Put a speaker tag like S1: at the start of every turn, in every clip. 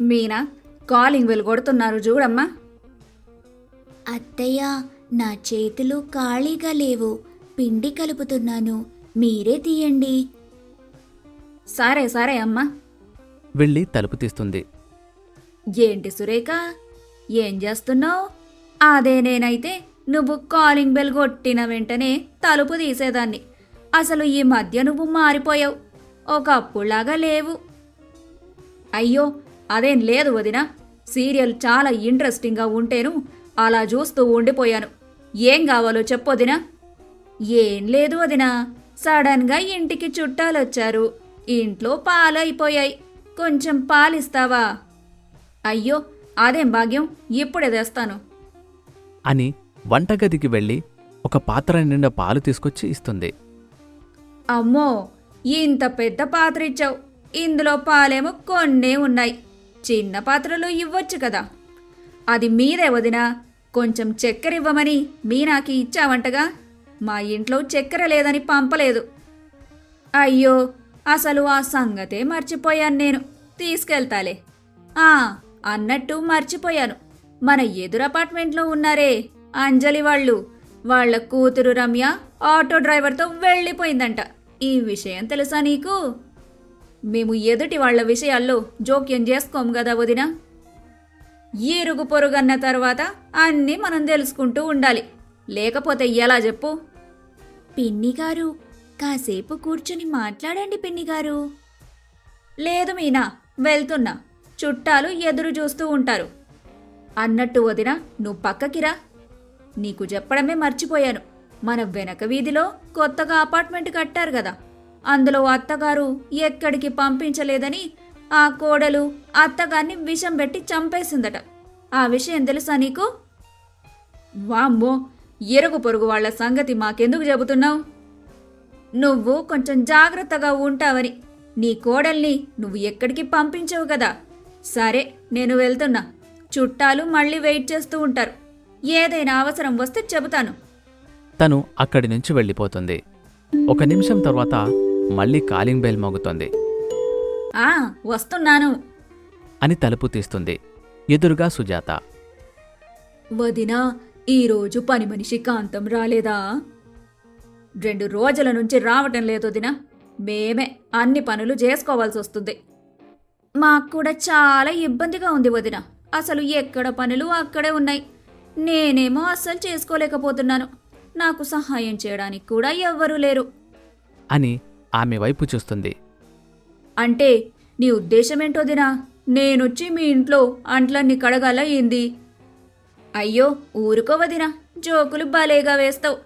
S1: Meena calling bell కొడుతున్నారు. చూడమ్మా.
S2: అత్తయ్య నా చేతులు ఖాళీగా లేవు. పిండి కలుపుతున్నాను. మీరే తీయండి.
S1: సరే సరే అమ్మా.
S3: వెళ్ళి తలుపు తీస్తుంది.
S1: ఏంటి సురేఖ? ఏం చేస్తున్నావు? అదే నేనైతే నువ్వు కాలింగ్ బెల్ కొట్టిన వెంటనే తలుపు తీసేదాన్ని. అసలు ఈ మధ్య నువ్వు మారిపోయావు. ఒకప్పుడులాగా లేవు. అయ్యో అదేం లేదు వదిన. సీరియల్ చాలా ఇంట్రెస్టింగ్గా ఉంటేను అలా చూస్తూ ఉండిపోయాను. ఏం కావాలో చెప్పొదినా ఏం లేదు వదినా. సడన్గా ఇంటికి చుట్టాలొచ్చారు. ఇంట్లో పాలు అయిపోయాయి కొంచెం పాలిస్తావా? అయ్యో అదేం భాగ్యం? ఇప్పుడే తెస్తాను.
S3: అని వంటగదికి వెళ్ళి ఒక పాత్ర నిండా పాలు తీసుకొచ్చి ఇస్తుంది.
S1: అమ్మో ఇంత పెద్ద పాత్ర ఇచ్చావు. ఇందులో పాలేమో కొన్నే ఉన్నాయి. చిన్న పాత్రలో ఇవ్వచ్చు కదా. అది మీదే వదినా కొంచెం చక్కెర ఇవ్వమని మీనాకి ఇచ్చావంటగా మా ఇంట్లో చక్కెర లేదని పంపలేదు. అయ్యో అసలు ఆ సంగతే మర్చిపోయాను నేను. తీసుకెళ్తాలే. ఆ అన్నట్టు మర్చిపోయాను. మన ఎదురు అపార్ట్మెంట్లో ఉన్నారే అంజలి వాళ్ళు. వాళ్ళ కూతురు రమ్య ఆటో డ్రైవర్తో వెళ్ళిపోయిందంట. ఈ విషయం తెలుసా నీకు? మేము ఎదుటి వాళ్ళ విషయాల్లో జోక్యం చేసుకోము కదా వదిన. ఈరుగు పొరుగన్న తర్వాత అన్నీ మనం తెలుసుకుంటూ ఉండాలి. లేకపోతే ఎలా చెప్పు?
S2: పిన్ని గారు కాసేపు కూర్చుని మాట్లాడండి పిన్ని గారు
S1: లేదు మీనా వెళ్తున్నా. చుట్టాలు ఎదురు చూస్తూ ఉంటారు. అన్నట్టు వదిన నువ్వు పక్కకిరా నీకు చెప్పడమే మర్చిపోయాను. మన వెనక వీధిలో కొత్తగా అపార్ట్మెంట్ కట్టారు కదా. అందులో అత్తగారు ఎక్కడికి పంపించలేదని ఆ కోడలు అత్తగారిని విషం పెట్టి చంపేసిందట. ఆ విషయం తెలుసా నీకు? వామ్మో ఎరుగు పొరుగు వాళ్ళ సంగతి మాకెందుకు చెబుతున్నావు? నువ్వు కొంచెం జాగ్రత్తగా ఉంటావని. నీ కోడల్ని నువ్వు ఎక్కడికి పంపించవు కదా. సరే నేను వెళ్తున్నా. చుట్టాలు మళ్ళీ వెయిట్ చేస్తూ ఉంటారు. ఏదైనా అవసరం వస్తే చెబుతాను.
S3: తను అక్కడి నుంచి వెళ్ళిపోతుంది. ఒక నిమిషం తర్వాత మళ్ళీ కాలింగ్ బెల్ మోగుతోంది.
S1: ఆ వస్తున్నాను.
S3: అని తలుపు తీస్తుంది. ఎదురుగా సుజాత.
S1: వదినా ఈరోజు పని మనిషి కాంతం రాలేదా? రెండు రోజుల నుంచి రావటం లేదు వదినా. మేమే అన్ని పనులు చేసుకోవాల్సి వస్తుంది. మాకు కూడా చాలా ఇబ్బందిగా ఉంది వదిన. అసలు ఎక్కడ పనులు అక్కడే ఉన్నాయి. నేనేమో అస్సలు చేసుకోలేకపోతున్నాను. నాకు సహాయం చేయడానికి కూడా ఎవ్వరూ లేరు.
S3: అని ఆమె వైపు చూస్తుంది.
S1: అంటే నీ ఉద్దేశమేంటో దినా? నేనొచ్చి మీ ఇంట్లో అంట్లన్నీ కడగాల ఏంది? అయ్యో ఊరుకోవదినా జోకులు భలేగా వేస్తావు.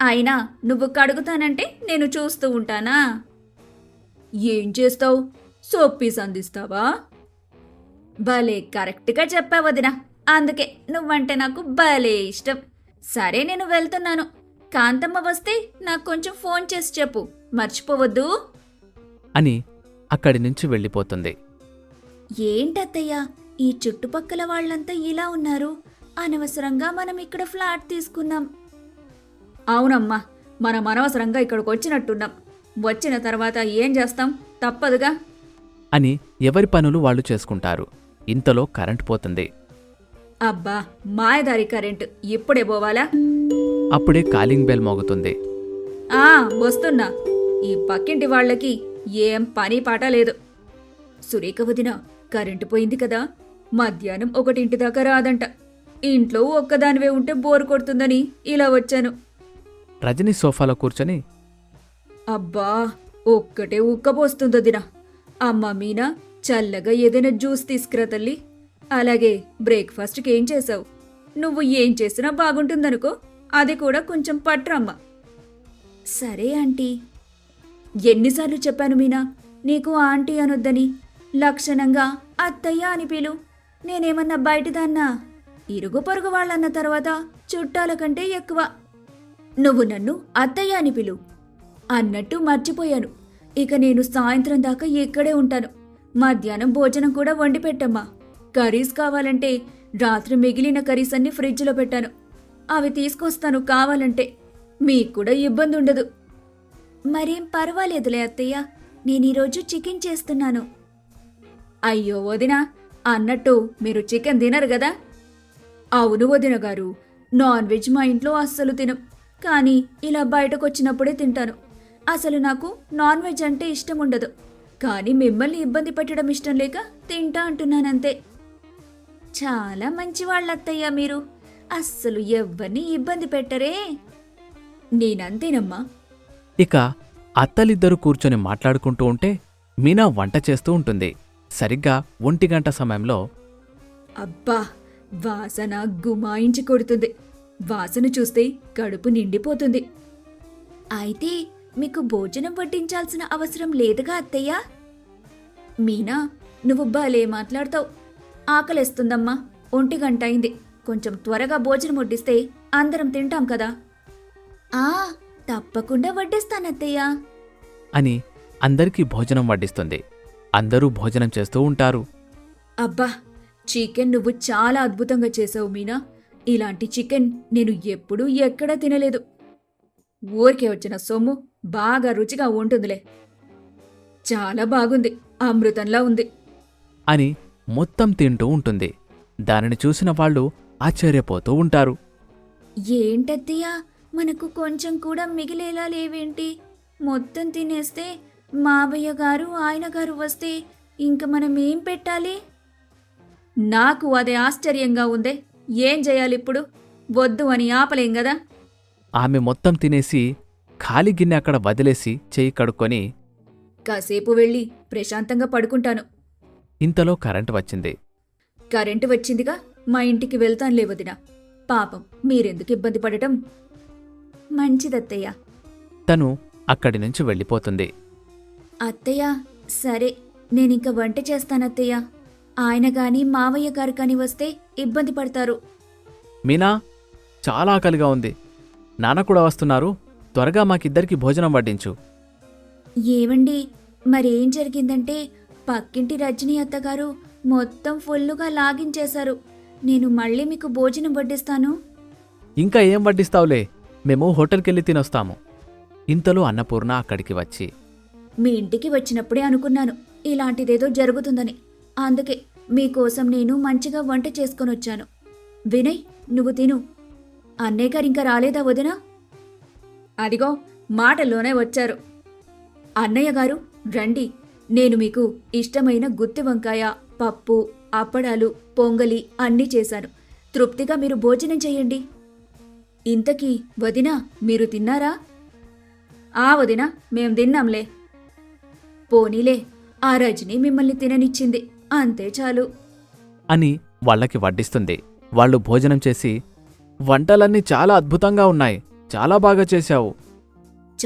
S1: అయినా నువ్వు కడుగుతానంటే నేను చూస్తూ ఉంటానా? ఏం చేస్తావు? సొప్పీస్ అందిస్తావా భలే కరెక్ట్గా చెప్పావదినా అందుకే నువ్వంటే నాకు భలే ఇష్టం. సరే నేను వెళ్తున్నాను. కాంతమ్మ వస్తే నాకు కొంచెం ఫోన్ చేసి చెప్పు. మర్చిపోవద్దు.
S3: అని అక్కడి నుంచి వెళ్ళిపోతుంది.
S2: ఏంటత్తయ్య ఈ చుట్టుపక్కల వాళ్ళంతా ఇలా ఉన్నారు? అనవసరంగా మనం ఇక్కడ ఫ్లాట్ తీసుకున్నాం.
S1: అవునమ్మా మనం అనవసరంగా ఇక్కడికి వచ్చినట్టున్నాం. వచ్చిన తర్వాత ఏం చేస్తాం? తప్పదుగా.
S3: అని ఎవరి పనులు వాళ్ళు చేసుకుంటారు. ఇంతలో కరెంట్ పోతుంది.
S1: అబ్బా మాయదారి కరెంటు. ఇప్పుడే పోవాలా?
S3: అప్పుడే కాలింగ్ బెల్ మోగుతుంది.
S1: ఆ వస్తున్నా. ఈ పక్కింటి వాళ్ళకి ఏం పని పాట లేదు. సురేఖ వదిన కరెంటు పోయింది కదా మధ్యాహ్నం ఒకటింటి దాకా రాదంట. ఇంట్లో ఒక్కదానివే ఉంటే బోరు కొడుతుందని ఇలా వచ్చాను.
S3: రజని సోఫాలో కూర్చొని
S1: అబ్బా ఒక్కటే ఉక్కపోస్తుందదిన అమ్మ మీనా చల్లగా ఏదైనా జ్యూస్ తీసుకురా తల్లి. అలాగే బ్రేక్ఫాస్ట్కి ఏం చేసావు నువ్వు ఏం చేసినా బాగుంటుందనుకో అది కూడా కొంచెం పట్రమ్మ.
S2: సరే ఆంటీ.
S1: ఎన్నిసార్లు చెప్పాను మీనా? నీకు ఆంటీ అనొద్దని. లక్షణంగా అత్తయ్య అని పిలు. నేనేమన్నా బయటదన్నా? ఇరుగు పొరుగు వాళ్ళన్న తర్వాత చుట్టాల కంటే ఎక్కువ. నువ్వు నన్ను అత్తయ్య అని పిలు. అన్నట్టు మర్చిపోయాను. ఇక నేను సాయంత్రం దాకా ఇక్కడే ఉంటాను. మధ్యాహ్నం భోజనం కూడా వండి పెట్టమ్మా. కర్రీస్ కావాలంటే రాత్రి మిగిలిన కర్రీస్ అన్ని ఫ్రిడ్జ్లో పెట్టాను. అవి తీసుకొస్తాను కావాలంటే. మీకు కూడా ఇబ్బంది ఉండదు
S2: మరేం పర్వాలేదులే అత్తయ్య. నేను ఈరోజు చికెన్ చేస్తున్నాను.
S1: అయ్యో వదినా అన్నట్టు మీరు చికెన్ తినరు కదా? అవును వదిన గారు నాన్ వెజ్ మా ఇంట్లో అస్సలు తినం. కానీ ఇలా బయటకు వచ్చినప్పుడే తింటాను. అసలు నాకు నాన్ వెజ్ అంటే ఇష్టం ఉండదు కానీ మిమ్మల్ని ఇబ్బంది పెట్టడం ఇష్టం లేక తింటా అంటున్నానంతే.
S2: చాలా మంచి వాళ్ళత్తయ్య మీరు. అస్సలు ఎవ్వరిని ఇబ్బంది పెట్టరే.
S1: నేనంతేనమ్మా.
S3: ఇక అత్తలిద్దరూ కూర్చొని మాట్లాడుకుంటూ ఉంటే మీనా వంట చేస్తూ ఉంటుంది. సరిగ్గా ఒంటి గంట సమయంలో
S1: అబ్బా వాసన గుమాయించి కొడుతుంది. వాసన చూస్తే కడుపు నిండిపోతుంది.
S2: అయితే మీకు భోజనం వడ్డించాల్సిన అవసరం లేదుగా అత్తయ్య?
S1: మీనా నువ్వు భలే మాట్లాడతావు. ఆకలేస్తుందమ్మా ఒంటి గంట అయింది. కొంచెం త్వరగా భోజనం వడ్డిస్తే అందరం తింటాం కదా.
S2: ఆ తప్పకుండా వడ్డిస్తానత్తయ్య.
S3: అని అందరికీ భోజనం వడ్డిస్తుంది. అందరూ భోజనం చేస్తూ ఉంటారు.
S1: అబ్బా చికెన్ నువ్వు చాలా అద్భుతంగా చేసావు మీనా. ఇలాంటి చికెన్ నేను ఎప్పుడూ ఎక్కడా తినలేదు. ఊరికే వచ్చిన సొమ్ము బాగా రుచిగా ఉంటుందిలే. చాలా బాగుంది అమృతంలా ఉంది.
S3: అని మొత్తం తింటూ ఉంటుంది. దానిని చూసిన వాళ్ళు ఆశ్చర్యపోతూ ఉంటారు.
S2: ఏంటత్తయ్య? మనకు కొంచెం కూడా మిగిలేలా లేవేంటి? మొత్తం తినేస్తే మావయ్య గారు ఆయన గారు వస్తే ఇంక మనం ఏం పెట్టాలి?
S1: నాకు అదే ఆశ్చర్యంగా ఉందే. ఏం చేయాలి ఇప్పుడు? వద్దు అని ఆపలేం కదా
S3: ఆమె మొత్తం తినేసి ఖాళీ గిన్నె అక్కడ వదిలేసి చేయి కడుక్కొని
S1: కాసేపు వెళ్ళి ప్రశాంతంగా పడుకుంటాను.
S3: ఇంతలో కరెంటు వచ్చింది.
S1: కరెంటు వచ్చిందిగా మా ఇంటికి వెళ్తానులే వదిన. పాపం మీరెందుకు ఇబ్బంది పడటం?
S2: మంచిదత్తయ్య.
S3: తను అక్కడి నుంచి వెళ్ళిపోతుంది.
S2: అత్తయ్య సరే నేనింక వంట చేస్తానత్తయ్య. ఆయన గాని మావయ్య గారు కాని వస్తే ఇబ్బంది పడతారు.
S3: మీనా చాలా ఆకలిగా ఉంది. నాన్న కూడా వస్తున్నారు. త్వరగా మాకిద్దరికి భోజనం వడ్డించు.
S2: ఏవండి మరేం జరిగిందంటే పక్కింటి రజనీ అత్తగారు మొత్తం ఫుల్లుగా లాగించేశారు. నేను మళ్ళీ మీకు భోజనం వడ్డిస్తాను?
S3: ఇంకా ఏం వడ్డిస్తావులే? మేము హోటల్కెళ్ళి తినొస్తాము. ఇంతలో అన్నపూర్ణ అక్కడికి వచ్చి
S1: మీ ఇంటికి వచ్చినప్పుడే అనుకున్నాను ఇలాంటిదేదో జరుగుతుందని. అందుకే మీకోసం నేను మంచిగా వంట చేసుకొని వచ్చాను వినయ్ నువ్వు తిను. అన్నయ్య గారు ఇంకా రాలేదా వదినా? అదిగో మాటల్లోనే వచ్చారు. అన్నయ్య గారు రండి. నేను మీకు ఇష్టమైన గుత్తి వంకాయ పప్పు అప్పడాలు పొంగలి అన్నీ చేశాను. తృప్తిగా మీరు భోజనం చేయండి. ఇంతకీ వదినా మీరు తిన్నారా? ఆ వదినా మేం తిన్నాంలే. పోనీలే ఆ రజని మిమ్మల్ని తిననిచ్చింది. అంతే చాలు.
S3: అని వాళ్ళకి వడ్డిస్తుంది. వాళ్ళు భోజనం చేసి వంటలన్నీ చాలా అద్భుతంగా ఉన్నాయి. చాలా బాగా చేశావు.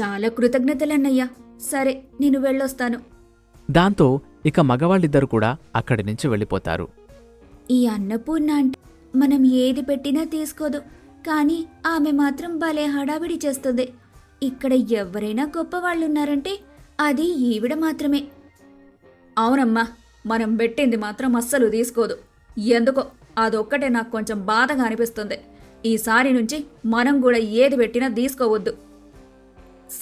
S1: చాలా కృతజ్ఞతలన్నయ్యా. సరే నేను వెళ్ళొస్తాను.
S3: దాంతో ఇక మగవాళ్ళిద్దరు కూడా అక్కడి నుంచి వెళ్ళిపోతారు.
S2: ఈ అన్నపూర్ణ అంటే మనం ఏది పెట్టినా తీసుకోదు. కానీ ఆమె మాత్రం భలే హడావిడి చేస్తుంది. ఇక్కడ ఎవరైనా గొప్పవాళ్ళున్నారంటే అది ఈవిడ మాత్రమే.
S1: అవునమ్మా మనం పెట్టింది మాత్రం అస్సలు తీసుకోదు. ఎందుకో అదొక్కటే నాకు కొంచెం బాధగా అనిపిస్తుంది. ఈసారి నుంచి మనం కూడా ఏది పెట్టినా తీసుకోవద్దు.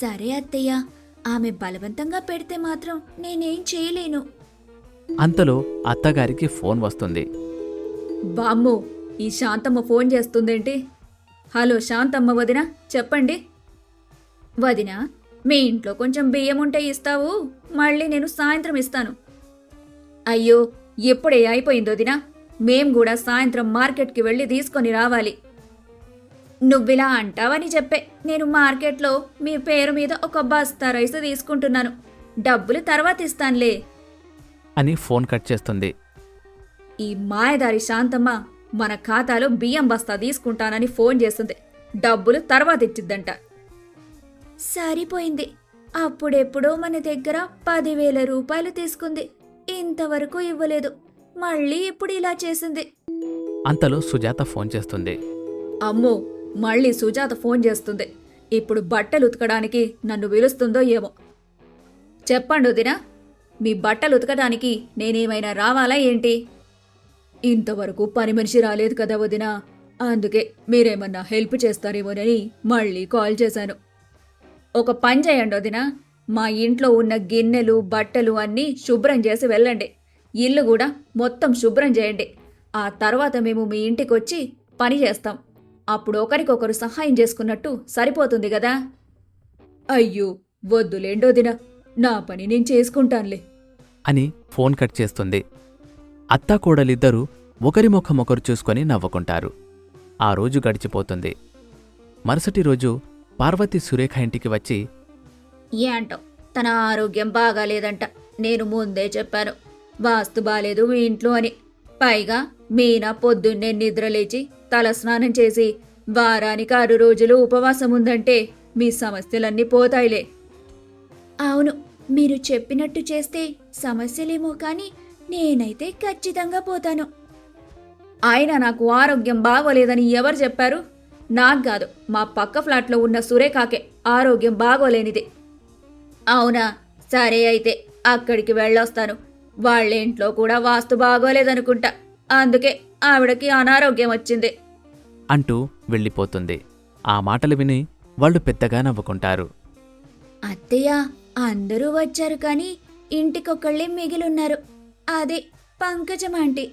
S2: సరే అత్తయ్య ఆమె బలవంతంగా పెడితే మాత్రం నేనేం చేయలేను.
S3: అంతలో అత్తగారికి ఫోన్ వస్తుంది.
S1: బామ్మో ఈ శాంతమ్మ ఫోన్ చేస్తుందేంటి? హలో శాంతమ్మ వదిన చెప్పండి. వదిన మీ ఇంట్లో కొంచెం బియ్యం ఉంటే ఇస్తావు మళ్ళీ నేను సాయంత్రం ఇస్తాను. అయ్యో ఎప్పుడే అయిపోయింది వదిన? మేం కూడా సాయంత్రం మార్కెట్కి వెళ్ళి తీసుకొని రావాలి. నువ్విలా అంటావని చెప్పే నేను మార్కెట్లో మీ పేరు మీద ఒక బస్తా రైస్ తీసుకుంటున్నాను. డబ్బులు తర్వాత ఇస్తానులే.
S3: అని ఫోన్ కట్ చేస్తుంది.
S1: ఈ మాయదారి శాంతమ్మ మన ఖాతాలో బియ్యం బస్తా తీసుకుంటానని ఫోన్ చేస్తుంది. డబ్బులు తర్వాత ఇచ్చిద్దంట.
S2: సరిపోయింది. అప్పుడెప్పుడో మన దగ్గర పదివేల రూపాయలు తీసుకుంది. ఇంతవరకు ఇవ్వలేదు. మళ్ళీ ఇప్పుడు ఇలా చేసింది.
S3: అంతలో సుజాత ఫోన్ చేస్తుంది.
S1: అమ్మో మళ్ళీ సుజాత ఫోన్ చేస్తుంది. ఇప్పుడు బట్టలు ఉతకడానికి నన్ను పిలుస్తుందో ఏమో. చెప్పండి వదినా మీ బట్టలు ఉతకడానికి నేనేమైనా రావాలా ఏంటి? ఇంతవరకు పని మనిషి రాలేదు కదా వదినా. అందుకే మీరేమన్నా హెల్ప్ చేస్తారేమోనని మళ్ళీ కాల్ చేశాను. ఒక పని చేయండి వదినా. మా ఇంట్లో ఉన్న గిన్నెలు బట్టలు అన్నీ శుభ్రం చేసి వెళ్ళండి. ఇల్లు కూడా మొత్తం శుభ్రం చేయండి. ఆ తర్వాత మేము మీ ఇంటికి వచ్చి పని చేస్తాం. అప్పుడు ఒకరికొకరు సహాయం చేసుకున్నట్టు సరిపోతుంది కదా. అయ్యో వద్దులేండో దిన నా పని నేను చేసుకుంటానులే.
S3: అని ఫోన్ కట్ చేస్తుంది. అత్తాకోడలిద్దరూ ఒకరి ముఖం ఒకరు చూసుకొని నవ్వుకుంటారు. ఆ రోజు గడిచిపోతుంది. మరుసటి రోజు పార్వతి సురేఖ ఇంటికి వచ్చి
S1: ఏంటో తన ఆరోగ్యం బాగాలేదంట. నేను ముందే చెప్పాను. వాస్తు బాలేదు మీ ఇంట్లో అని. పైగా మీనా పొద్దున్నే నిద్రలేచి తలస్నానం చేసి వారానికి ఆరు రోజులు ఉపవాసం ఉందంటే మీ సమస్యలన్నీ పోతాయిలే.
S2: అవును. మీరు చెప్పినట్టు చేస్తే సమస్యలేమో కానీ నేనైతే ఖచ్చితంగా పోతాను.
S1: అయినా నాకు ఆరోగ్యం బాగోలేదని ఎవరు చెప్పారు? నాకు కాదు మా పక్క ఫ్లాట్లో ఉన్న సురేఖాకే ఆరోగ్యం బాగోలేనిది. అవునా? సరే అయితే అక్కడికి వెళ్ళొస్తాను. వాళ్ళ ఇంట్లో కూడా వాస్తు బాగోలేదనుకుంటా. అందుకే ఆవిడకి అనారోగ్యం వచ్చింది.
S3: అంటూ వెళ్ళిపోతుంది. ఆ మాటలు విని వాళ్ళు పెద్దగా నవ్వుకుంటారు.
S2: అత్తయ్య అందరూ వచ్చారు కానీ ఇంటికొకళ్ళే మిగిలున్నారు. అదే పంకజం ఆంటీ.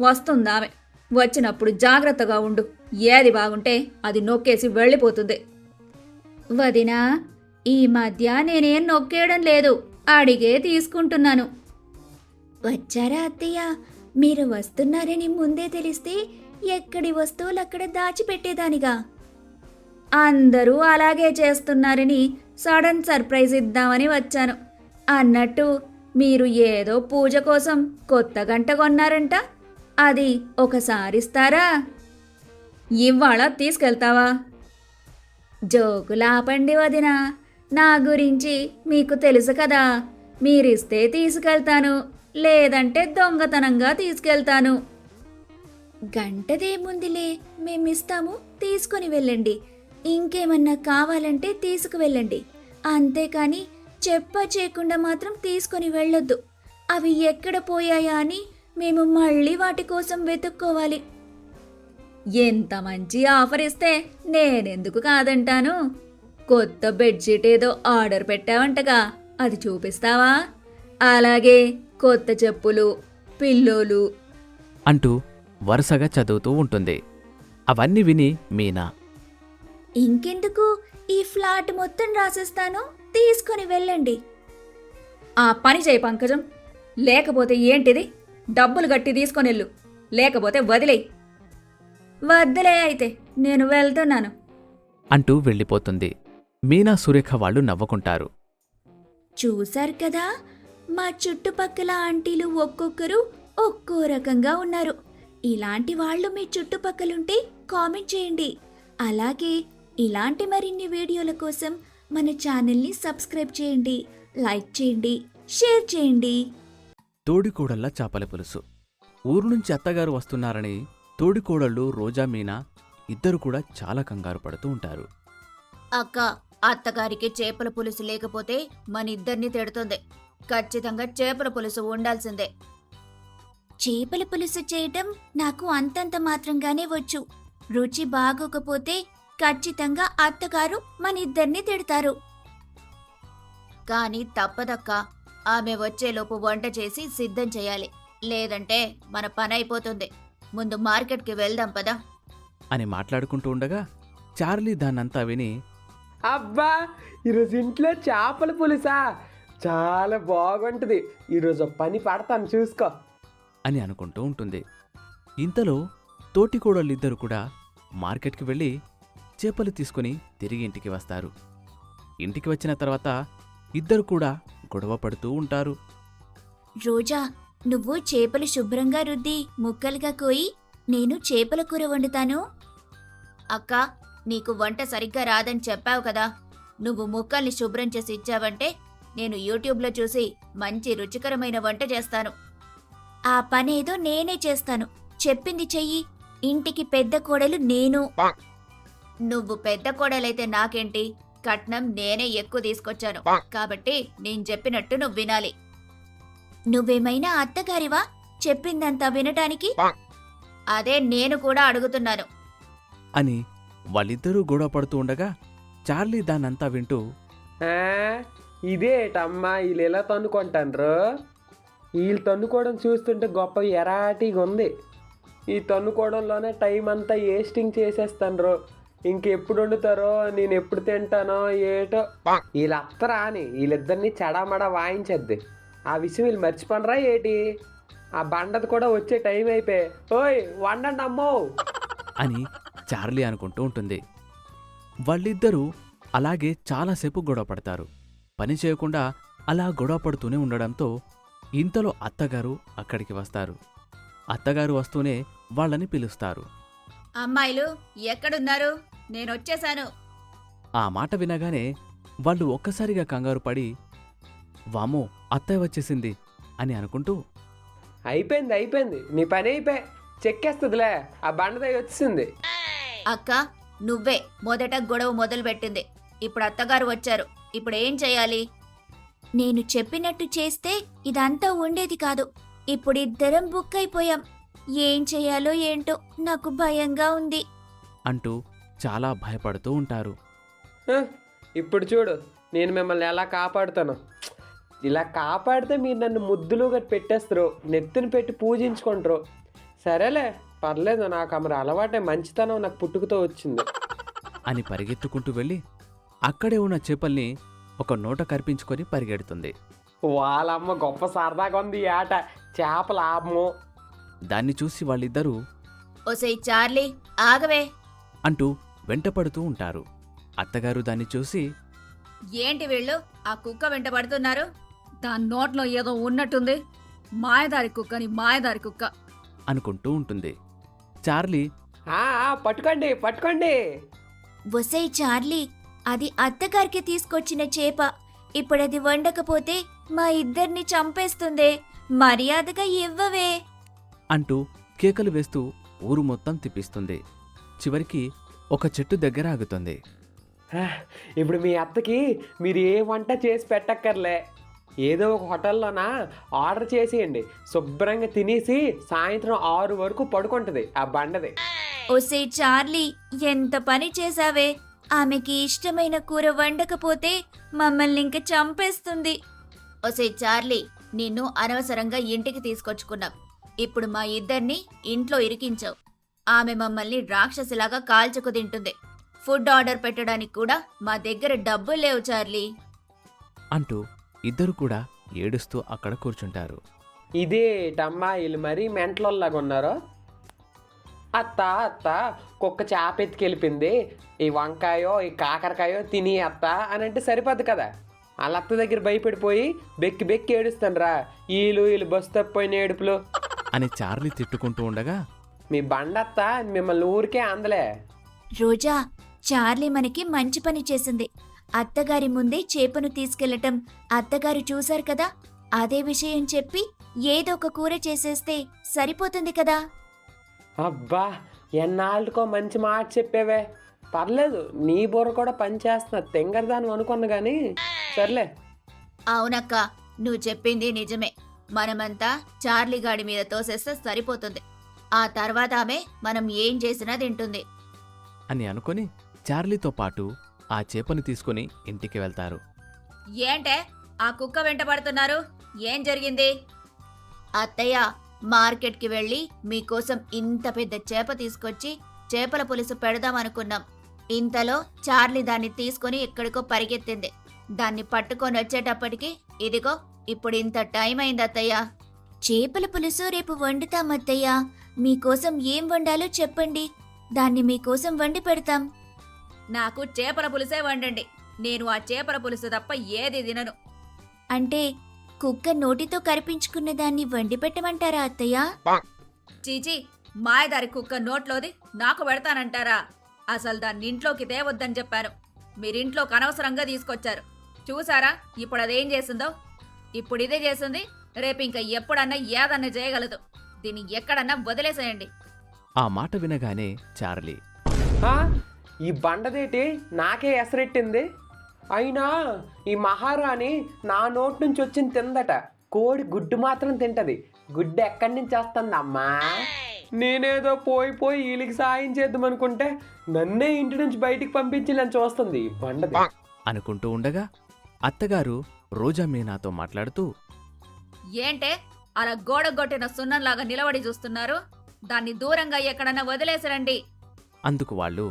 S1: వస్తుంది ఆమె. వచ్చినప్పుడు జాగ్రత్తగా ఉండు. ఏది బాగుంటే అది నొక్కేసి వెళ్ళిపోతుంది. వదినా ఈ మధ్య నేనేం నొక్కేయడం లేదు. అడిగే తీసుకుంటున్నాను.
S2: వచ్చారా అత్తయ్య? మీరు వస్తున్నారని ముందే తెలిస్తే ఎక్కడి వస్తువులు అక్కడ దాచిపెట్టేదానిగా?
S1: అందరూ అలాగే చేస్తున్నారని సడన్ సర్ప్రైజ్ ఇద్దామని వచ్చాను. అన్నట్టు మీరు ఏదో పూజ కోసం కొత్త గంట కొన్నారంట. అది ఒకసారి ఇస్తారా? ఇవాళ తీసుకెళ్తావా? జోకులాపండి వదిన. నా గురించి మీకు తెలుసు కదా. మీరిస్తే తీసుకెళ్తాను. లేదంటే దొంగతనంగా తీసుకెళ్తాను.
S2: గంటదేముందిలే మేమిస్తాము తీసుకొని వెళ్ళండి. ఇంకేమన్నా కావాలంటే తీసుకువెళ్ళండి. అంతేకాని చెప్ప చేయకుండా మాత్రం తీసుకొని వెళ్ళొద్దు. అవి ఎక్కడ పోయాయా అని మేము మళ్ళీ వాటి కోసం వెతుక్కోవాలి.
S1: ఎంత మంచి ఆఫర్ ఇస్తే నేనెందుకు కాదంటాను? కొత్త బెడ్షీట్ ఏదో ఆర్డర్ పెట్టావంటగా అది చూపిస్తావా? అలాగే కొత్త చెప్పులు పిల్లోలు.
S3: అంటూ వరుసగా చదువుతూ ఉంటుంది. అవన్నీ విని మీనా.
S2: ఇంకెందుకు ఈ ఫ్లాట్ మొత్తం రాసిస్తాను? తీసుకొని వెళ్ళండి.
S1: ఆ పని చేయి పంకజం. లేకపోతే ఏంటిది? డబ్బులు గట్టి తీసుకొనెళ్ళు లేకపోతే వదిలేయ్. వద్దులే అయితే నేను వెళ్తున్నాను.
S3: అంటూ వెళ్ళిపోతుంది. మీనా సురేఖ వాళ్ళు నవ్వుకుంటారు.
S2: చూశారు కదా మా చుట్టుపక్కల ఆంటీలు ఒక్కొక్కరు ఒక్కో రకంగా ఉన్నారు. ఇలాంటి వాళ్ళు మీ చుట్టుపక్కలుంటే కామెంట్ చేయండి. అలాగే ఇలాంటి మరిన్ని వీడియోల కోసం మన ఛానల్ని సబ్స్క్రైబ్ చేయండి లైక్ చేయండి షేర్ చేయండి.
S3: తోడికోడళ్ళ చాపల పులుసు. ఊరు నుంచి అత్తగారు వస్తున్నారని తోడికోడళ్ళు రోజా మీనా ఇద్దరు కూడా చాలా కంగారు పడుతూ ఉంటారు.
S1: అక్క అత్తగారికి చేపల పులుసు లేకపోతే మన ఇద్దరిని తిడుతుంది. ఖచ్చితంగా చేపల పులుసు ఉండాల్సిందే.
S2: చేపల పులుసు చేయటం నాకు అంతంత మాత్రంగానే వచ్చు. రుచి బాగోకపోతే ఖచ్చితంగా అత్తగారు మన ఇద్దరిని తిడతారు.
S1: కానీ తప్పదక్క ఆమె వచ్చేలోపు వంట చేసి సిద్ధం చేయాలి. లేదంటే మన పని అయిపోతుంది. ముందు మార్కెట్కి వెళ్దాం పదా.
S3: అని మాట్లాడుకుంటూ ఉండగా చార్లీ దాన్నంతా విని
S4: అబ్బా ఈరోజు ఇంట్లో చేపల పులుసా? చాలా బాగుంటుంది. ఈరోజు పని పడతాను చూసుకో.
S3: అని అనుకుంటూ ఉంటుంది. ఇంతలో తోటికోడళ్ళిద్దరు కూడా మార్కెట్కి వెళ్ళి చేపలు తీసుకుని తిరిగి ఇంటికి వస్తారు. ఇంటికి వచ్చిన తర్వాత ఇద్దరు కూడా గొడవ పడుతూ ఉంటారు.
S2: రోజా నువ్వు చేపలు శుభ్రంగా రుద్ది ముక్కలుగా కోయి నేను చేపల కూర వండుతాను.
S1: అక్క నీకు వంట సరిగ్గా రాదని చెప్పావు కదా. నువ్వు ముక్కల్ని శుభ్రం చేసి ఇచ్చావంటే నేను యూట్యూబ్లో చూసి మంచి రుచికరమైన వంట చేస్తాను.
S2: ఆ పనేదో నేనే చేస్తాను. చెప్పింది చెయ్యి. ఇంటికి పెద్ద కోడలు నేను.
S1: నువ్వు పెద్ద కోడలైతే నాకేంటి? కట్నం నేనే ఎక్కువ తీసుకొచ్చాను. కాబట్టి నేను చెప్పినట్టు నువ్వు వినాలి.
S2: నువ్వేమైనా అత్తగారివా? చెప్పిందంతా వినటానికి?
S1: అదే నేను కూడా అడుగుతున్నాను.
S3: అని వాళ్ళిద్దరూ గొడవ పడుతూ ఉండగా చార్లీ దాన్నంతా వింటూ
S4: ఇదేటమ్మా వీళ్ళు ఎలా తన్నుకుంటాన్రు? వీళ్ళు తన్నుకోవడం చూస్తుంటే గొప్ప ఎరాటిగా ఉంది ఈ తన్నుకోవడంలోనే టైం అంతా వేస్టింగ్ చేసేస్తాను ఇంకెప్పుడు వండుతారో నేను ఎప్పుడు తింటానో ఏటో. వీళ్ళు అత్తరా అని వీళ్ళిద్దరిని చెడామడా వాయించద్ది. ఆ విషయం వీళ్ళు మర్చిపోనరా ఏటి? ఆ బండది కూడా వచ్చే టైం అయిపోయి ఓయ్ వండండి అమ్మో.
S3: అని చార్లీ అనుకుంటూ ఉంటుంది. వాళ్ళిద్దరూ అలాగే చాలాసేపు గొడవ పడతారు. పని చేయకుండా అలా గొడవ పడుతూనే ఉండడంతో ఇంతలో అత్తగారు అక్కడికి వస్తారు. అత్తగారు వస్తూనే వాళ్ళని పిలుస్తారు.
S1: అమ్మాయిలు ఎక్కడున్నారు? నేను వచ్చేసాను
S3: ఆ మాట వినగానే వాళ్ళు ఒక్కసారిగా కంగారు పడి వామో అత్తయ్య వచ్చేసింది అని అనుకుంటూ
S4: అయిపోయింది అయిపోయింది. నీ పని అయిపోయి. చెక్కేస్తుందిలే. ఆ బండదై వచ్చింది
S2: అక్క నువ్వే. మొదట గొడవ మొదలుపెట్టింది. ఇప్పుడు అత్తగారు వచ్చారు. ఇప్పుడు ఏం చేయాలి? నేను చెప్పినట్టు చేస్తే ఇదంతా ఉండేది కాదు. ఇప్పుడు ఇద్దరం బుక్ అయిపోయాం. ఏం చేయాలో ఏంటో నాకు భయంగా ఉంది.
S3: అంటూ చాలా భయపడుతూ ఉంటారు.
S4: హ, ఇప్పుడు చూడు నేను మిమ్మల్ని ఎలా కాపాడుతాను. ఇలా కాపాడితే మీరు నన్ను ముద్దులుగా పెట్టేస్తారు. నెత్తిన పెట్టి పూజించుకుంటారు. సరేలే పర్లేదు నాకు మరి అలవాటే మంచితనం నాకు పుట్టుకతో వచ్చింది.
S3: అని పరిగెత్తుకుంటూ వెళ్ళి అక్కడే ఉన్న చేపల్ని ఒక నోట కరిపించుకొని పరిగెడుతుంది.
S4: వాళ్ళమ్మ గొప్ప సరదాగా ఉంది ఈ ఆట. చేపల ఆపము
S3: దాన్ని చూసి వాళ్ళిద్దరూ
S2: ఒసై చార్లీ ఆగవే.
S3: అంటూ వెంటపడుతూ ఉంటారు. అత్తగారు దాన్ని చూసి
S1: ఏంటి వీళ్ళు? ఆ కుక్క వెంట పడుతున్నారు? దాని నోట్లో ఏదో ఉన్నట్టుంది. మాయదారి కుక్కని మాయదారి కుక్క.
S3: అనుకుంటూ ఉంటుంది. చార్లీ
S4: ఆ, ఆ, పట్టుకోండి పట్టుకోండి.
S2: ఒసై చార్లీ అది అత్తగారికి తీసుకొచ్చిన చేప. ఇప్పుడది వండకపోతే మా ఇద్దరిని చంపేస్తుందే. మర్యాదగా ఇవ్వవే.
S3: అంటూ కేకలు వేస్తూ ఊరు మొత్తం తిప్పిస్తుంది. చివరికి ఒక చెట్టు దగ్గర ఆగుతుంది.
S4: ఇప్పుడు మీ అత్తకి మీరు ఏ వంట చేసి పెట్టక్కర్లే. ఏదో ఒక హోటల్లోన ఆర్డర్ చేసేయండి. శుభ్రంగా తినేసి సాయంత్రం ఆరు వరకు పడుకుంటుంది ఆ బండది.
S2: ఒసే చార్లీ ఎంత పని చేశావే? ఆమెకి ఇష్టమైన కూర వండకపోతే మమ్మల్ని ఇంక చంపేస్తుంది. ఒసే చార్లీ నిన్ను అనవసరంగా ఇంటికి తీసుకొచ్చుకున్నాం. ఇప్పుడు మా ఇద్దరిని ఇంట్లో ఇరికించావు. ఆమె మమ్మల్ని రాక్షసిలాగా కాల్చుకు తింటుంది ఫుడ్ ఆర్డర్ పెట్టడానికి కూడా మా దగ్గర డబ్బులు లేవు చార్లీ.
S3: అంటూ ఇద్దరు కూడా ఏడుస్తూ అక్కడ కూర్చుంటారు.
S4: ఇదేటమ్మా వీళ్ళు మరీ మెంటలోలాగా ఉన్నారు? అత్త అత్త కుక్క చేప ఎత్తుకెళ్ళిపోయింది. ఈ వంకాయో ఈ కాకరకాయో తిని అత్త అని అంటే సరిపోద్ది కదా. వాళ్ళ అత్త దగ్గర భయపడిపోయి బెక్కి బెక్కి ఏడుస్తాను రా వీళ్ళు వీళ్ళు బస్సు తప్పిపోయిన ఏడుపులు.
S3: అని చార్లీ తిట్టుకుంటూ ఉండగా
S4: మీ బండత్త మిమ్మల్ని ఊరికే అందలే.
S2: రోజా చార్లీ మనకి మంచి పని చేసింది. అత్తగారి ముందే చేపను తీసుకెళ్ళటం అత్తగారు చూశారు కదా అదే విషయం చెప్పి ఏదో ఒక కూర చేసేస్తే సరిపోతుంది కదా.
S4: అబ్బా ఎన్నాళ్ళకో మంచి మాట చెప్పేవే. పర్లేదు నీ బుర్ర కూడా పనిచేస్తున్నా తెంగరదాను అనుకున్నా కానీ సర్లే.
S2: అవునక్క నువ్వు చెప్పింది నిజమే. మనమంతా చార్లీ గాడి మీద తోసేస్తే సరిపోతుంది. ఆ తర్వాత ఆమె మనం ఏం చేసినా తింటుంది.
S3: అని అనుకొని చార్లీతో పాటు ఆ చేపని తీసుకుని ఇంటికి వెళ్తారు.
S1: ఏంటే? ఆ కుక్క వెంట పడుతున్నారు? ఏం జరిగింది?
S2: అత్తయ్య మార్కెట్కి వెళ్ళి మీకోసం ఇంత పెద్ద చేప తీసుకొచ్చి చేపల పులుసు పెడదామనుకున్నాం ఇంతలో చార్లీ దాన్ని తీసుకొని ఎక్కడికో పరిగెత్తింది. దాన్ని పట్టుకొని వచ్చేటప్పటికి ఇదిగో ఇప్పుడు ఇంత టైం అయింది అత్తయ్య. చేపల పులుసు రేపు వండుతాం అత్తయ్య. మీకోసం ఏం వండాలో చెప్పండి. దాన్ని మీకోసం వండి పెడతాం.
S1: నాకు చేపల పులుసే వండండి. నేను ఆ చేపల పులుసు తప్ప ఏది తినను.
S2: అంటే కుక్క నోటితో కరిపించుకున్న దాన్ని వండి పెట్టమంటారా అత్తయ్య?
S1: చీచి మాయదారి కుక్క నోట్లోది నాకు పెడతానంటారా? అసలు దాన్ని ఇంట్లోకి తేవద్దని చెప్పాను. మీరింట్లోకి అనవసరంగా తీసుకొచ్చారు. చూసారా? ఇప్పుడు అదేం చేసిందో? ఇప్పుడు ఇదే చేసింది. రేపు ఇంకా ఎప్పుడన్నా ఏదన్నా చేయగలదు. దీన్ని ఎక్కడన్నా వదిలేసేయండి.
S3: ఆ మాట వినగానే చార్లీ
S4: ఆ, ఈ బండదేటి నాకే ఎసరెట్టింది? అయినా ఈ మహారాణి నా నోటి నుంచి వచ్చింది తిందట. కోడి గుడ్డు మాత్రం తింటది. గుడ్డు ఎక్కడి నుంచి వస్తుంది అమ్మా నేనేదో పోయి పోయి వీళ్ళకి సాయం చేద్దాం అనుకుంటే నన్నే ఇంటి నుంచి బయటికి పంపించి నన్ను చూస్తుంది ఈ బండది.
S3: అనుకుంటూ ఉండగా అత్తగారు రోజా మీనాతో మాట్లాడుతూ
S1: ఏంటే? అలా గోడగొట్టిన సున్నంలాగా నిలబడి చూస్తున్నారు. దాన్ని దూరంగా ఎక్కడన్నా వదిలేసిరండి.
S3: అందుకు వాళ్ళు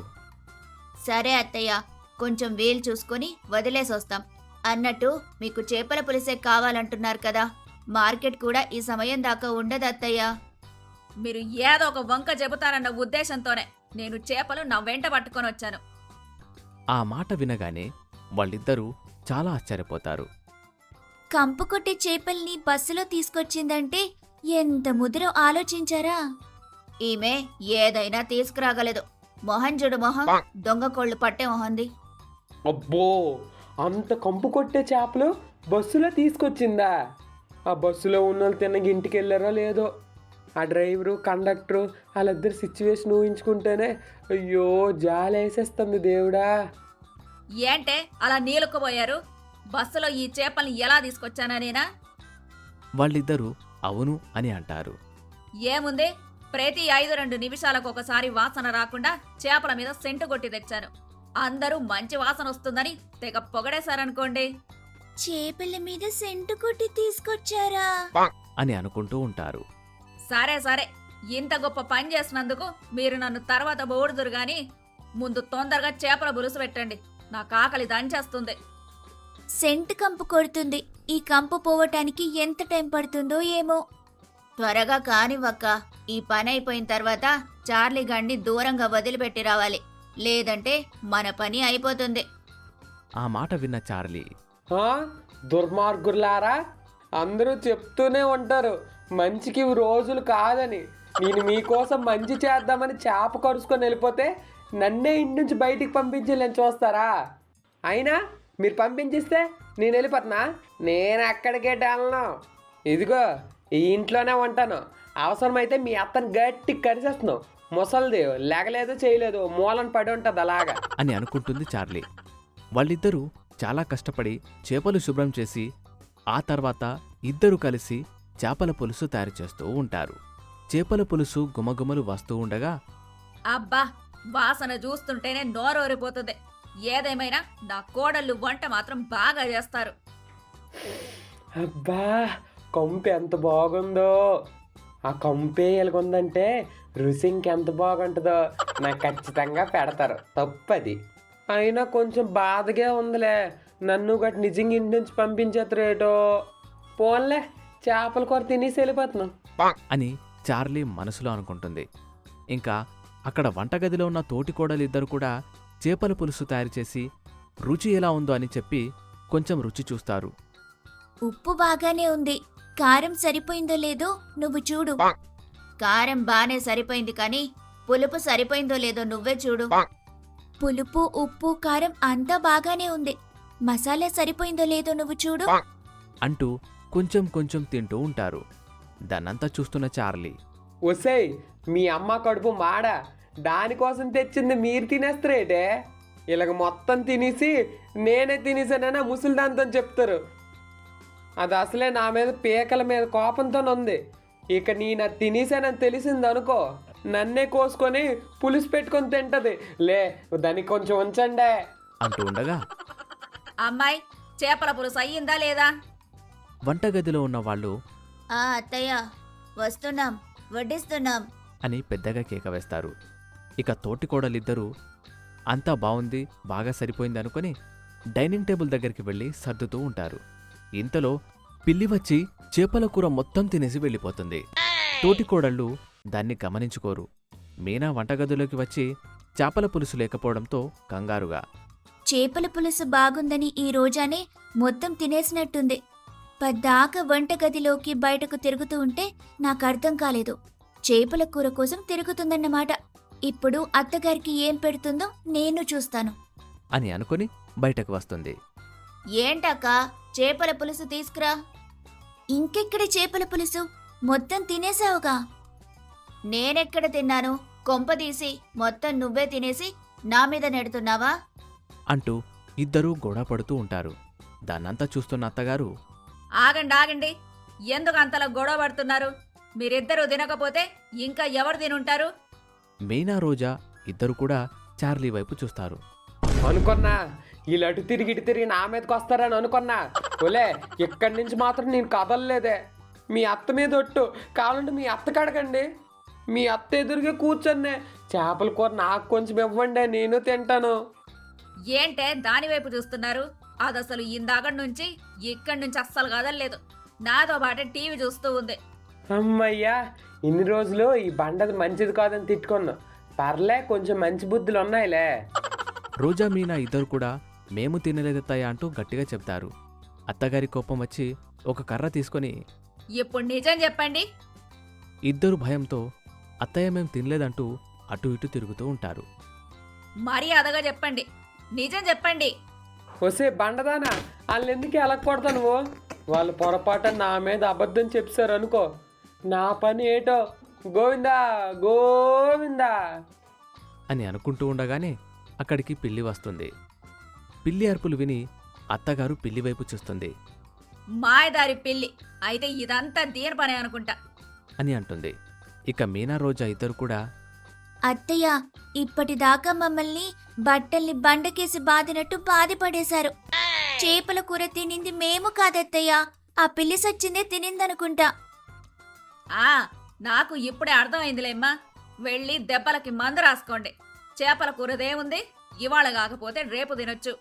S2: సరే అత్తయ్య కొంచెం వీలు చూసుకొని వదిలేసొస్తాం. అన్నట్టు మీకు చేపల పులిసే కావాలంటున్నారు కదా మార్కెట్ కూడా ఈ సమయం దాకా ఉండదు అత్తయ్య.
S1: మీరు ఏదో ఒక వంక చెబుతారన్న ఉద్దేశంతోనే నేను చేపలు నా వెంట పట్టుకొని వచ్చాను
S3: ఆ మాట వినగానే వాళ్ళిద్దరూ చాలా ఆశ్చర్యపోతారు.
S2: కంపు కొట్టే చేపల్ని బస్సులో తీసుకొచ్చిందంటే ఎంత ముదిరో ఆలోచించారా? ఈమె ఏదైనా తీసుకురాగలదు. మొహం చూడు మొహం. దొంగ కోళ్ళు పట్టే మొహంది.
S4: అబ్బో అంత కంపు కొట్టే చేపలు బస్సులో తీసుకొచ్చిందా? ఆ బస్సులో ఉన్న వాళ్ళు తిన్నగా ఇంటికి వెళ్ళారో లేదో? ఆ డ్రైవరు కండక్టరు వాళ్ళిద్దరు సిచ్యువేషన్ ఊహించుకుంటేనే అయ్యో జాలి వేసేస్తుంది దేవుడా.
S1: ఏంటే అలా నీలుక్కుపోయారు బస్సులో ఈ చేపల్ని ఎలా తీసుకొచ్చాననేనా
S3: వాళ్ళిద్దరూ అవును అని అంటారు.
S1: ఏముంది? ప్రతి ఐదు రెండు నిమిషాలకు ఒకసారి వాసన రాకుండా చేపల మీద సెంటు కొట్టి తెచ్చాను. అందరూ మంచి వాసన వస్తుందని తెగ పొగడేశారనుకోండి.
S2: చేపల మీద సెంటు కొట్టి తీసుకొచ్చారా?
S3: అని అనుకుంటూ ఉంటారు.
S1: సరే సరే. ఇంత గొప్ప పని చేసినందుకు మీరు నన్ను తర్వాత బోడుదురు గాని ముందు తొందరగా చేపల పులుసు పెట్టండి. నా కాకలి దంచేస్తుంది.
S2: సెంటు కంపు కొడుతుంది. ఈ కంపు పోవటానికి ఎంత టైం పడుతుందో ఏమో. త్వరగా కానివ్వక్క. ఈ పని అయిపోయిన తర్వాత చార్లీ గండి దూరంగా వదిలిపెట్టి రావాలి. లేదంటే మన పని అయిపోతుంది.
S3: ఆ మాట విన్న చార్లీ.
S4: ఆ? దుర్మార్గులారా అందరూ చెప్తూనే ఉంటారు. మంచికి ఇవి రోజులు కాదని. నేను మీకోసం మంచి చేద్దామని చేప కరుచుకొని వెళ్ళిపోతే నన్నే ఇంటి నుంచి బయటికి పంపించాలని చూస్తారా? అయినా మీరు పంపించిస్తే నేను వెళ్ళిపోతున్నా. నేను ఎక్కడికే వెళ్ళను. ఇదిగో ఈ ఇంట్లోనే ఉంటాను. అవసరమైతే మీ అత్తని గట్టి కరిచేస్తున్నావు. ముసలిది లేగలేదు చేయలేదు మూలను పడి ఉంటుంది అలాగా.
S3: అని అనుకుంటుంది చార్లీ. వాళ్ళిద్దరూ చాలా కష్టపడి చేపలు శుభ్రం చేసి ఆ తర్వాత ఇద్దరు కలిసి చేపల పులుసు తయారు చేస్తూ ఉంటారు. చేపల పులుసు గుమగుమలు వస్తూ ఉండగా
S1: అబ్బా వాసన చూస్తుంటేనే నోరూరిపోతుంది. ఏదేమైనా నా కోడళ్ళు వంట మాత్రం బాగా చేస్తారు.
S4: అబ్బా కంపు ఎంత బాగుందో. ఆ కంపే ఎలాగుందంటే రుచి ఇంకెంత బాగుంటుందో. నాకు ఖచ్చితంగా పెడతారు. తప్పది. అయినా కొంచెం బాధగా ఉందిలే. నన్ను గట్టి నిజంగా ఇంటి నుంచి పంపించేత్తరేటో పోన్లే చేపల కూర తినేసి వెళ్ళిపోతున్నాం.
S3: అని చార్లీ మనసులో అనుకుంటుంది. ఇంకా అక్కడ వంటగదిలో ఉన్న తోటికోడలిద్దరు కూడా చేపల పులుసు తయారు చేసి రుచి ఎలా ఉందో అని చెప్పి కొంచెం రుచి చూస్తారు.
S2: ఉప్పు బాగానే ఉంది. కారం సరిపోయిందో లేదో నువ్వు చూడు. కారం బానే సరిపోయింది కానీ పులుపు సరిపోయిందో లేదో నువ్వే చూడు. పులుపు ఉప్పు కారం అంతా బాగానే ఉంది. మసాలా సరిపోయిందో లేదో నువ్వు చూడు.
S3: అంటూ కొంచెం కొంచెం తింటూ ఉంటారు. దాన్నంతా చూస్తున్న చార్లీ.
S4: ఒసేయ్ మీ అమ్మ కడుపు మాడ. దానికోసం తెచ్చింది మీరు తినేస్తారేటే? ఇలాగ మొత్తం తినేసి నేనే తినేసానని ఆ ముసలి దాంతో చెప్తారు. అది అసలే నా మీద పీకల మీద కోపంతో ఉంది ఇక నేను అది తినేసానని తెలిసింది అనుకో నన్నే కోసుకొని పులుసు పెట్టుకొని తింటది. లే దానికి కొంచెం ఉంచండే.
S3: అంటూ ఉండగా
S1: అమ్మాయి చేపల పులుసు అయ్యిందా లేదా?
S3: వంటగదిలో ఉన్న వాళ్ళు
S2: ఆ అత్తయ్య వస్తున్నాం వడ్డిస్తున్నాం.
S3: అని పెద్దగా కేక వేస్తారు. ఇక తోటికోడలిద్దరూ అంతా బాగుంది బాగా సరిపోయింది అనుకుని డైనింగ్ టేబుల్ దగ్గరికి వెళ్ళి సర్దుతూ ఉంటారు. ఇంతలో పిల్లి వచ్చి చేపల కూర మొత్తం తినేసి వెళ్ళిపోతుంది. తోటికోడళ్ళు దాన్ని గమనించుకోరు. మీనా వంటగదిలోకి వచ్చి చేపల పులుసు లేకపోవడంతో కంగారుగా
S2: చేపల పులుసు బాగుందని ఈ రోజానే మొత్తం తినేసినట్టుంది. పద్దాక వంటగదిలోకి బయటకు తిరుగుతూ ఉంటే నాకు అర్థం కాలేదు. చేపల కూర కోసం తిరుగుతుందన్నమాట. ఇప్పుడు అత్తగారికి ఏం పెడుతుందో నేను చూస్తాను.
S3: అని అనుకుని బయటకు వస్తుంది.
S2: ఏంటక్క? చేపల పులుసు తీసుకురా. ఇంకెక్కడ చేపల పులుసు? మొత్తం తినేసావుగా. నేనెక్కడ తిన్నాను? కొంపదీసి మొత్తం నువ్వే తినేసి నా మీద నెడుతున్నావా?
S3: అంటూ ఇద్దరూ గొడవ పడుతూ ఉంటారు. దాన్నంతా చూస్తున్న అత్తగారు
S1: ఆగండి ఆగండి. ఎందుకు అంతలా గొడవ పడుతున్నారు? మీరిద్దరూ తినకపోతే ఇంకా ఎవరు తినుంటారు?
S3: మీనా రోజా ఇద్దరు కూడా చార్లీ వైపు చూస్తారు.
S4: అనుకున్నా. వీళ్ళు అటు తిరిగి ఇటు తిరిగి నా మీదకి వస్తారని అనుకున్నా. ఒలే ఇక్కడి నుంచి మాత్రం నేను కదలలేదే. మీ అత్త మీద ఒట్టు. కావాలంటే మీ అత్త కడగండి మీ అత్త ఎదురుగా కూర్చొని చేపల కూర నాకు కొంచెం ఇవ్వండి నేను తింటాను.
S1: ఏంటే దాని వైపు చూస్తున్నారు? అది అసలు ఇందాక నుంచి ఇక్కడి నుంచి అస్సలు కదలలేదు. నాతో పాటు టీవీ చూస్తూ ఉంది.
S4: అమ్మయ్యా ఇన్ని రోజులు ఈ బండది మంచిది కాదని తిట్టుకున్నా. పర్లే కొంచెం మంచి బుద్ధులు ఉన్నాయిలే.
S3: రోజా మీనా ఇద్దరు కూడా మేము తినలేదత్తయ్య అంటూ గట్టిగా చెప్తారు అత్తగారి కోపం వచ్చి ఒక కర్ర తీసుకొని
S1: ఇప్పుడు నిజం చెప్పండి.
S3: ఇద్దరు భయంతో అత్తయ్య మేం తినలేదంటూ అటు ఇటు తిరుగుతూ ఉంటారు.
S1: మర్యాదగా చెప్పండి. నిజం చెప్పండి.
S4: వసే బండదానా వాళ్ళు ఎందుకు ఎలగకూడదు నువ్వు? వాళ్ళు పొరపాటు నా మీద అబద్ధం చెప్పారు అనుకో నా పని ఏటో? గోవిందా గోవిందా!
S3: అని అనుకుంటూ ఉండగానే అక్కడికి పిల్లి వస్తుంది. పిల్లి అరుపులు విని అత్తగారు పిల్లి వైపు చూస్తుంది.
S1: మాయదారి పిల్లి అయితే ఇదంతా దీని పని అనుకుంటా?
S3: అని అంటుంది. ఇక మీనా రోజా ఇద్దరు కూడా
S2: అత్తయ్య ఇప్పటిదాకా మమ్మల్ని బట్టల్ని బండకేసి బాదినట్టు బాధపడేశారు. చేపల కూర తినింది మేము కాదత్తయ్య. ఆ పిల్లి సచ్చిందే తినిందనుకుంటా.
S1: ఆ నాకు ఇప్పుడే అర్థమైందిలేమ్మా వెళ్ళి దెబ్బలకి మందు రాసుకోండి. చేపల కూరదేముంది ఇవాళ కాకపోతే రేపు తినొచ్చు.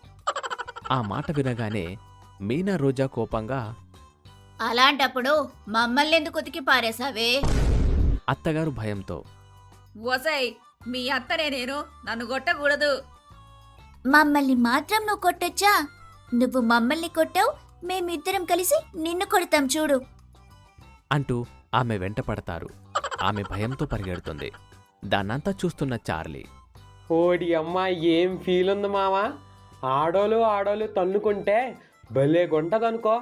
S3: ఆ మాట వినగానే మీనా రోజా కోపంగా
S2: అలాంటప్పుడు మమ్మల్ని ఎందుకు ఉతికి పారేశావే?
S3: అత్తగారు భయంతో
S1: వసై మీ అత్తనే నేను నన్ను కొట్టకూడదు.
S2: మమ్మల్ని మాత్రం నువ్వు కొట్టొచ్చా? నువ్వు మమ్మల్ని కొట్టావు మేమిద్దరం కలిసి నిన్ను కొడతాం చూడు.
S3: అంటూ ఆమె వెంట పడతారు. ఆమె భయంతో పరిగెడుతుంది. దాన్నంతా చూస్తున్న చార్లీ.
S4: ఓడి అమ్మ ఏం ఫీల్ ఉంది మావా? ఆడోలు ఆడోలు తన్నుకుంటే భలే గుంటదనుకో.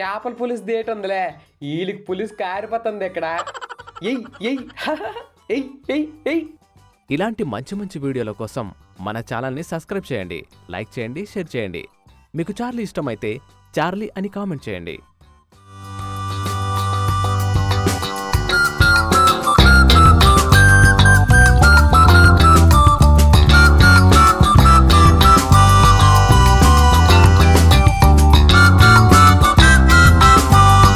S4: చేపల పులుసు దేటుందిలే. వీళ్ళకి పులుసు కారిపోతుంది ఇక్కడ. ఎయ్ ఎయ్ ఎయ్ ఎయ్ ఎయ్
S3: ఇలాంటి మంచి మంచి వీడియోల కోసం మన ఛానల్ని సబ్స్క్రైబ్ చేయండి లైక్ చేయండి షేర్ చేయండి. మీకు చార్లీ ఇష్టమైతే చార్లీ అని కామెంట్ చేయండి.